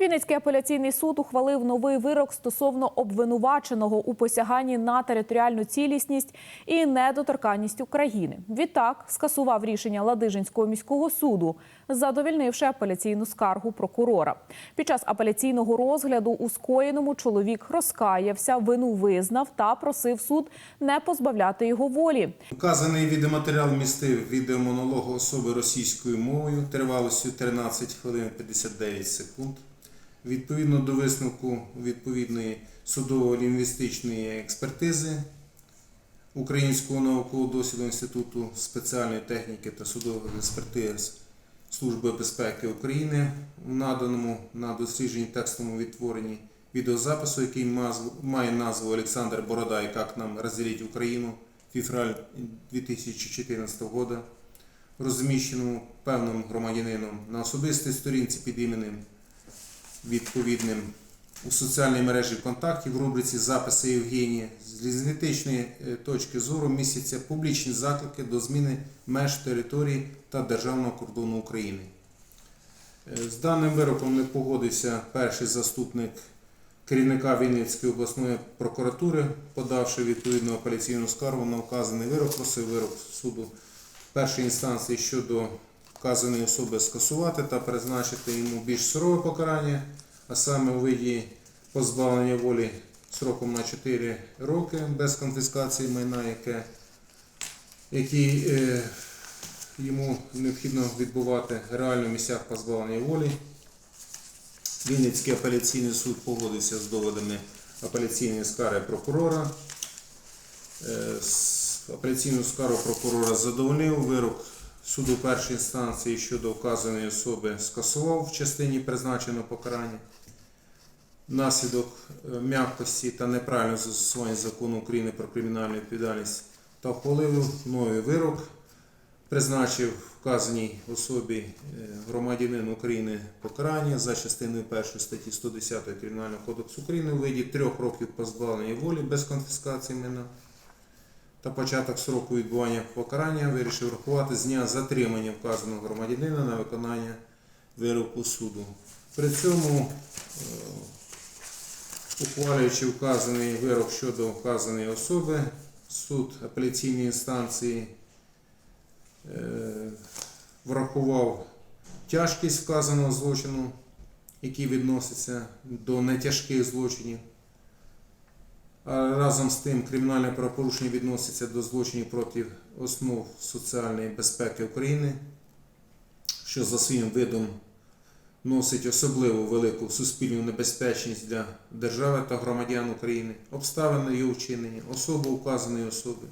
Вінницький апеляційний суд ухвалив новий вирок стосовно обвинуваченого у посяганні на територіальну цілісність і недоторканність України. Відтак скасував рішення Ладижинського міського суду, задовільнивши апеляційну скаргу прокурора. Під час апеляційного розгляду у скоєному чоловік розкаявся, вину визнав та просив суд не позбавляти його волі. Вказаний відеоматеріал містив відеомонолог особи російською мовою тривалістю 13 хвилин 59 секунд. Відповідно до висновку відповідної судово-лінгвістичної експертизи Українського наукового досліду Інституту спеціальної техніки та судових експертиз Служби безпеки України в наданому на дослідженні текстовому відтворенні відеозапису, який має назву Олександр Бородай, як нам розділити Україну, февраль 2014 года, розміщеному певним громадянином на особистій сторінці під іменем відповідним у соціальній мережі ВКонтакті в рубриці Записи Євгенії з лінгвістичної е, точки зору містяться публічні заклики до зміни меж території та державного кордону України. Е, З даним вироком не погодився перший заступник керівника Вінницької обласної прокуратури, подавши відповідну апеляційну скаргу на вказаний вирок, просив вирок суду першої інстанції щодо вказаної особи скасувати та призначити йому більш сурове покарання, а саме у виді позбавлення волі сроком на 4 роки без конфіскації майна, яке, який е, йому необхідно відбувати реально в місцях позбавлення волі. Вінницький апеляційний суд погодився з доводами апеляційної скарги прокурора. Е, Апеляційну скаргу прокурора задовольнив. Вирок суду першої інстанції щодо вказаної особи скасував в частині призначеного покарання. Внаслідок е, м'якості та неправильного застосування закону України про кримінальну відповідальність та ухвалив новий вирок призначив вказаній особі е, громадянин України покарання за частиною 1 статті 110 Кримінального кодексу України у виді трьох років позбавлення волі без конфіскації майна та початок сроку відбування покарання вирішив рахувати з дня затримання вказаного громадянина на виконання вироку суду. При цьому, е, ухвалюючи вказаний вирок щодо вказаної особи, суд апеляційної інстанції е, врахував тяжкість вказаного злочину, який відноситься до нетяжких злочинів. Разом з тим кримінальне правопорушення відноситься до злочинів проти основ соціальної безпеки України, що за своїм видом носить особливо велику суспільну небезпечність для держави та громадян України, обставини його вчинення, особа указаної особи,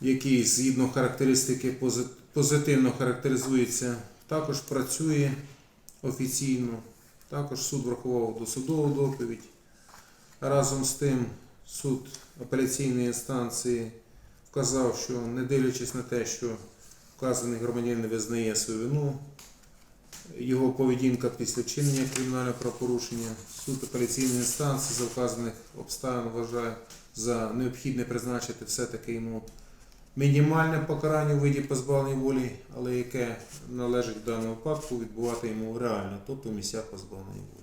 який згідно характеристики позитивно характеризується, також працює офіційно, також суд врахував досудову доповідь. Разом з тим, суд апеляційної інстанції вказав, що не дивлячись на те, що вказаний громадянин не визнає свою вину, його поведінка після вчинення кримінального правопорушення, суд апеляційної інстанції за вказаних обставин вважає за необхідне призначити все-таки йому мінімальне покарання у виді позбавлення волі, але яке належить в даному випадку відбувати йому реально, тобто в місцях позбавлення волі.